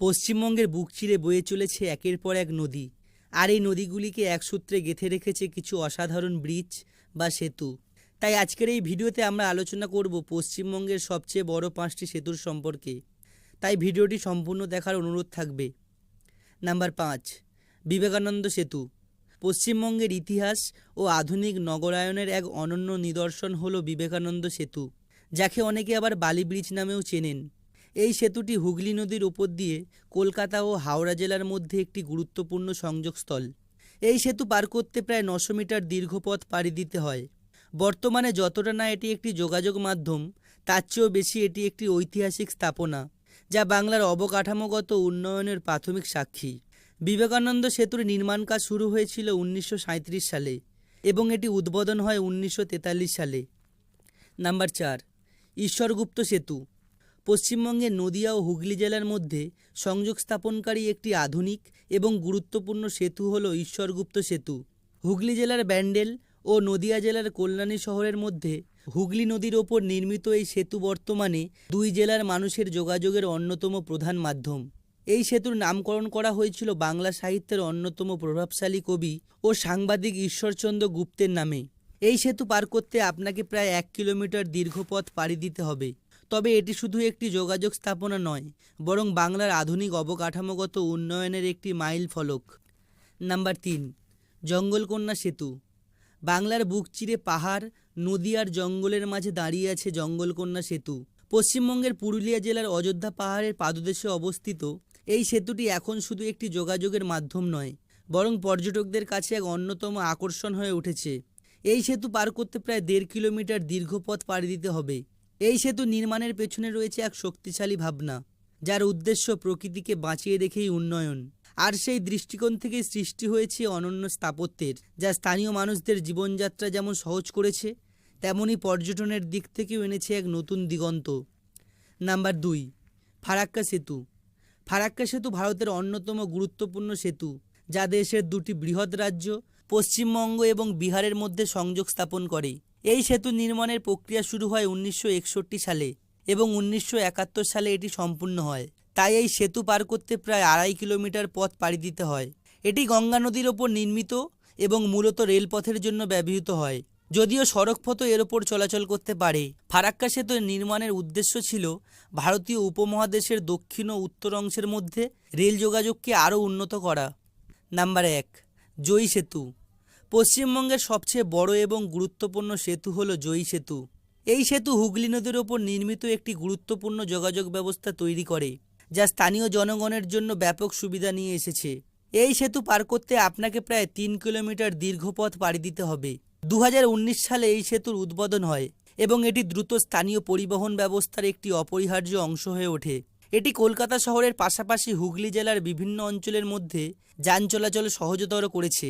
পশ্চিমবঙ্গের বুক চিরে বয়ে চলেছে একের পর এক নদী। আর এই নদীগুলিকে এক সূত্রে গেঁথে রেখেছে কিছু অসাধারণ ব্রিজ বা সেতু। তাই আজকের এই ভিডিওতে আমরা আলোচনা করব পশ্চিমবঙ্গের সবচেয়ে বড় পাঁচটি সেতুর সম্পর্কে। তাই ভিডিওটি সম্পূর্ণ দেখার অনুরোধ থাকবে। নাম্বার পাঁচ, বিবেকানন্দ সেতু। পশ্চিমবঙ্গের ইতিহাস ও আধুনিক নগরায়নের এক অনন্য নিদর্শন হল বিবেকানন্দ সেতু, যাকে অনেকে আবার বালি ব্রিজ নামেও চেনেন। এই সেতুটি হুগলি নদীর উপর দিয়ে কলকাতা ও হাওড়া জেলার মধ্যে একটি গুরুত্বপূর্ণ সংযোগস্থল। এই সেতু পার করতে প্রায় নশো মিটার দীর্ঘ পথ পাড়ি দিতে হয়। বর্তমানে যতটা না এটি একটি যোগাযোগ মাধ্যম, তার চেয়েও বেশি এটি একটি ঐতিহাসিক স্থাপনা, যা বাংলার অবকাঠামোগত উন্নয়নের প্রাথমিক সাক্ষী। বিবেকানন্দ সেতুর নির্মাণ কাজ শুরু হয়েছিল উনিশশো সাঁইত্রিশ সালে এবং এটি উদ্বোধন হয় উনিশশো তেতাল্লিশ সালে। নাম্বার চার, ঈশ্বরগুপ্ত সেতু। পশ্চিমবঙ্গের নদিয়া ও হুগলি জেলার মধ্যে সংযোগ স্থাপনকারী একটি আধুনিক এবং গুরুত্বপূর্ণ সেতু হল ঈশ্বরগুপ্ত সেতু। হুগলি জেলার ব্যান্ডেল ও নদিয়া জেলার কল্যাণী শহরের মধ্যে হুগলি নদীর ওপর নির্মিত এই সেতু বর্তমানে দুই জেলার মানুষের যোগাযোগের অন্যতম প্রধান মাধ্যম। এই সেতুর নামকরণ করা হয়েছিল বাংলা সাহিত্যের অন্যতম প্রভাবশালী কবি ও সাংবাদিক ঈশ্বরচন্দ্র গুপ্তের নামে। এই সেতু পার করতে আপনাকে প্রায় এক কিলোমিটার দীর্ঘ পথ পাড়ি দিতে হবে। তবে এটি শুধু একটি যোগাযোগ স্থাপনা নয়, বরং বাংলার আধুনিক অবকাঠামোগত উন্নয়নের একটি মাইল ফলক। নাম্বার তিন, জঙ্গলকন্যা সেতু। বাংলার বুক চিরে পাহাড়, নদী আর জঙ্গলের মাঝে দাঁড়িয়ে আছে জঙ্গলকন্যা সেতু। পশ্চিমবঙ্গের পুরুলিয়া জেলার অযোধ্যা পাহাড়ের পাদদেশে অবস্থিত, এই সেতুটি এখন শুধু একটি যোগাযোগের মাধ্যম নয়, বরং পর্যটকদের কাছে এক অন্যতম আকর্ষণ হয়ে উঠেছে। এই সেতু পার করতে প্রায় দেড় কিলোমিটার দীর্ঘ পথ পাড়ি দিতে হবে। এই সেতু নির্মাণের পেছনে রয়েছে এক শক্তিশালী ভাবনা, যার উদ্দেশ্য প্রকৃতিকে বাঁচিয়ে রেখেই উন্নয়ন। আর সেই দৃষ্টিকোণ থেকেই সৃষ্টি হয়েছে অনন্য স্থাপত্যের, যা স্থানীয় মানুষদের জীবনযাত্রা যেমন সহজ করেছে, তেমনি পর্যটনের দিক থেকেও এনেছে এক নতুন দিগন্ত। নাম্বার দুই, ফারাক্কা সেতু। ফারাক্কা সেতু ভারতের অন্যতম গুরুত্বপূর্ণ সেতু, যা দেশের দুটি বৃহৎ রাজ্য, পশ্চিমবঙ্গ এবং বিহারের মধ্যে সংযোগ স্থাপন করে। এই সেতু নির্মাণের প্রক্রিয়া শুরু হয় উনিশশো একষট্টি সালে এবং উনিশশো একাত্তর সালে এটি সম্পূর্ণ হয়। তাই এই সেতু পার করতে প্রায় আড়াই কিলোমিটার পথ পাড়ি দিতে হয়। এটি গঙ্গা নদীর ওপর নির্মিত এবং মূলত রেলপথের জন্য ব্যবহৃত হয়। যদিও সড়ক পথও এর ওপর চলাচল করতে পারে। ফারাক্কা সেতু নির্মাণের উদ্দেশ্য ছিল ভারতীয় উপমহাদেশের দক্ষিণ ও উত্তর অংশের মধ্যে রেল যোগাযোগকে আরও উন্নত করা। নাম্বার এক, জয়ী সেতু। পশ্চিমবঙ্গের সবচেয়ে বড় এবং গুরুত্বপূর্ণ সেতু হলো জয়ী সেতু। এই সেতু হুগলি নদীর ওপর নির্মিত একটি গুরুত্বপূর্ণ যোগাযোগ ব্যবস্থা তৈরি করে, যা স্থানীয় জনগণের জন্য ব্যাপক সুবিধা নিয়ে এসেছে। এই সেতু পার করতে আপনাকে প্রায় তিন কিলোমিটার দীর্ঘ পথ পাড়ি দিতে হবে। দু হাজার উনিশ সালে এই সেতুর উদ্বোধন হয় এবং এটি দ্রুত স্থানীয় পরিবহন ব্যবস্থার একটি অপরিহার্য অংশ হয়ে ওঠে। এটি কলকাতা শহরের পাশাপাশি হুগলি জেলার বিভিন্ন অঞ্চলের মধ্যে যান চলাচল সহজতর করেছে।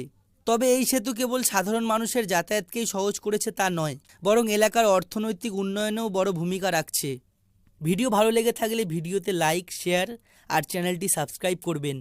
তবে এই সেতু কেবল সাধারণ মানুষের যাতায়াতকেই সহজ করেছে তা নয়, বরং এলাকার অর্থনৈতিক উন্নয়নেও বড় ভূমিকা রাখছে। ভিডিও ভালো লেগে থাকলে ভিডিওতে লাইক শেয়ার আর চ্যানেলটি সাবস্ক্রাইব করবেন।